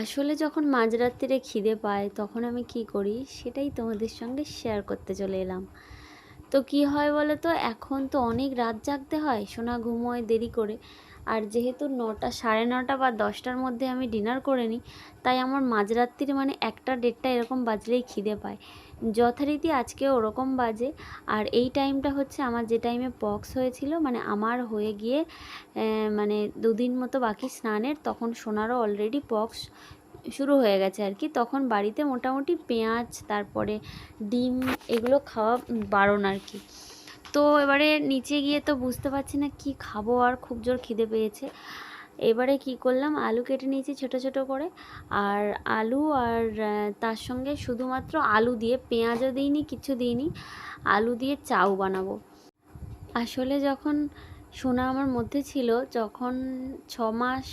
আসলে যখন মাঝরাত্রিরে খিদে পায়, তখন আমি কি করি? সেটাই তোমাদের সঙ্গে শেয়ার করতে চলে এলাম। তো কি হয় বলো তো এখন তো অনেক রাত জাগতে হয়, সোনা ঘুমোয় দেরি করে। আর যেহেতু নটা, সাড়ে নটা বা দশটার মধ্যে আমি ডিনার করে নিই, তাই আমার মাঝরাত্রির মানে একটা দেড়টা এরকম বাজলেই খিদে পায়। যথারীতি আজকে ওরকম বাজে। আর এই টাইমটা হচ্ছে আমার যে টাইমে পক্স হয়েছিল মানে আমার হয়ে গিয়ে মানে দুদিন মতো বাকি স্নানের, তখন সোনারও অলরেডি পক্স শুরু হয়ে গেছে আর কি তখন বাড়িতে মোটামুটি পেঁয়াজ, তারপরে ডিম, এগুলো খাওয়া বারণ আর কি তো এবারে নিচে গিয়ে তো বুঝতে পারছি না কি খাব, আর খুব জোর খিদে পেয়েছে। এবারে কি করলাম? আলু কেটে নিয়েছি ছোট ছোট করে। আর আলু আর তার সঙ্গে শুধুমাত্র আলু দিয়ে, পেঁয়াজও দিইনি, কিছু দিইনি। আলু দিয়ে চাউ বানাবো। আসলে যখন সোনা আমার মধ্যে ছিল, যখন ছ মাস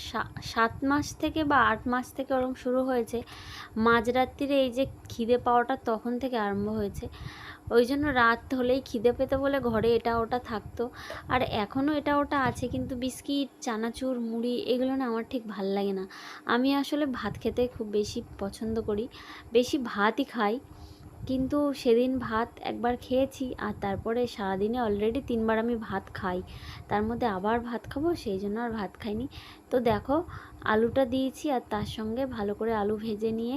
সাত মাস থেকে বা আট মাস থেকে ওরকম শুরু হয়েছে, মাঝরাত্রিরে এই যে খিদে পাওয়াটা তখন থেকে আরম্ভ হয়েছে। ওই জন্য রাত হলেই খিদে পেতে বলে ঘরে এটা ওটা থাকতো। আর এখনও এটা ওটা আছে, কিন্তু বিস্কিট, চানাচুর, মুড়ি এগুলো না আমার ঠিক ভালো লাগে না। আমি আসলে ভাত খেতে খুব বেশি পছন্দ করি। বেশি ভাতই খাই। কিন্তু সেদিন ভাত একবার খেয়েছি আর তারপরে সারাদিনে অলরেডি তিনবার আমি ভাত খাই। তার মধ্যে আবার ভাত খাব, সেই জন্য আর ভাত খাইনি। তো দেখো, আলুটা দিয়েছি আর তার সঙ্গে ভালো করে আলু ভেজে নিয়ে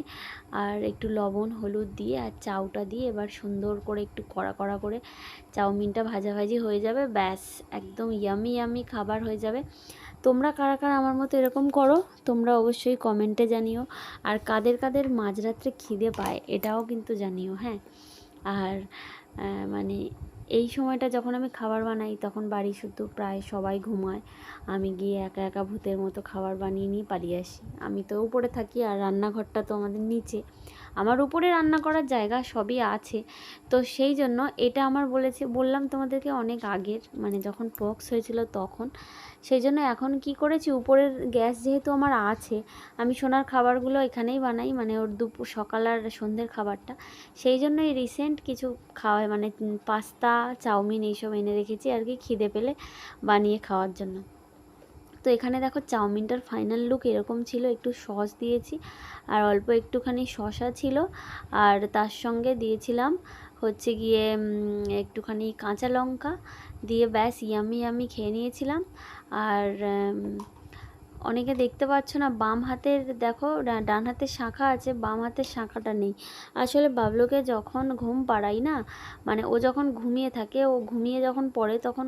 আর একটু লবণ, হলুদ দিয়ে আর চাউটা দিয়ে এবার সুন্দর করে একটু কড়া কড়া করে চাউমিনটা ভাজাভাজি হয়ে যাবে। ব্যাস, একদম ইয়ামি ইয়ামি খাবার হয়ে যাবে। তোমরা কারা কারা আমার মতো এরকম করো, তোমরা অবশ্যই কমেন্টে জানিও। আর কাদের কাদের মাঝরাত্রে খিদে পায়, এটাও কিন্তু জানিও হ্যাঁ? আর মানে এই সময়টা যখন আমি খাবার বানাই, তখন বাড়ি শুধু প্রায় সবাই ঘুমায়। আমি গিয়ে একা একা ভূতের মতো খাবার বানিয়ে নিয়ে পালিয়ে আসি। আমি তো উপরে থাকি আর রান্নাঘরটা তো আমাদের নিচে। আমার উপরে রান্না করার জায়গা সবই আছে। তো সেই জন্য এটা আমার বলেছে, বললাম তোমাদেরকে অনেক আগের মানে যখন পক্স হয়েছিল তখন। সেই জন্য এখন কি করেছি, উপরের গ্যাস যেহেতু আমার আছে, আমি সোনার খাবারগুলো এখানেই বানাই মানে ওর দুপুর সকাল আর সন্ধ্যের খাবারটা। সেই জন্য এই রিসেন্ট কিছু খাওয়া মানে পাস্তা, চাউমিন এইসব এনে রেখেছি আর কি, খিদে পেলে বানিয়ে খাওয়ার জন্য। তো এখানে দেখো চাউমিনটার ফাইনাল লুক এরকম ছিল, একটু সস দিয়েছি আর অল্প একটুখানি শশা ছিল আর তার সঙ্গে দিয়েছিলাম হচ্ছে গিয়ে একটুখানি কাঁচা লঙ্কা দিয়ে ব্যাস ইয়ামি ইয়ামি খেয়ে নিয়েছিলাম আর অনেকে দেখতে পাচ্ছ না, বাম হাতের দেখো ডান হাতের শাঁখা আছে, বাম হাতের শাঁখাটা নেই। আসলে বাবলুকে যখন ঘুম পাড়াই না মানে ও যখন ঘুমিয়ে থাকে, ও ঘুমিয়ে যখন পড়ে তখন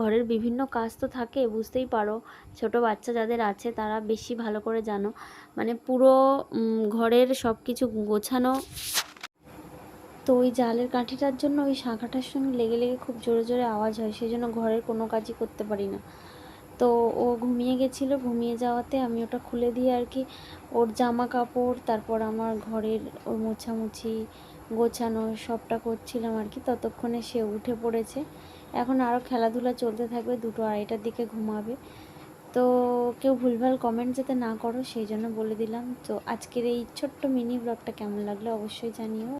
ঘরের বিভিন্ন কাজ তো থাকে, বুঝতেই পারো। ছোট বাচ্চা যাদের আছে তারা বেশি ভালো করে জানো। মানে পুরো ঘরের সব কিছু গোছানো। তো ওই জালের কাঠিটার জন্য ওই শাঁখাটার সঙ্গে লেগে লেগে খুব জোরে জোরে আওয়াজ হয় সেই জন্য ঘরের কোনো কাজই করতে পারি না। তো ও ঘুমিয়ে গেছিল, ঘুমিয়ে যাওয়াতে আমি ওটা খুলে দিয়ে আর কি ওর জামা কাপড়, তারপর আমার ঘরের ওর মোছামুছি গোছানো সবটা করছিলাম আর কি। ততক্ষণে সে উঠে পড়েছে। এখন আরও খেলাধুলা চলতে থাকবে, দুটো আড়াইটার দিকে ঘুমাবে। তো কেউ ভুলভাল কমেন্ট যাতে না করো, সেই জন্য বলে দিলাম। তো আজকের এই ছোট্ট মিনি ব্লগটা কেমন লাগল অবশ্যই জানিও।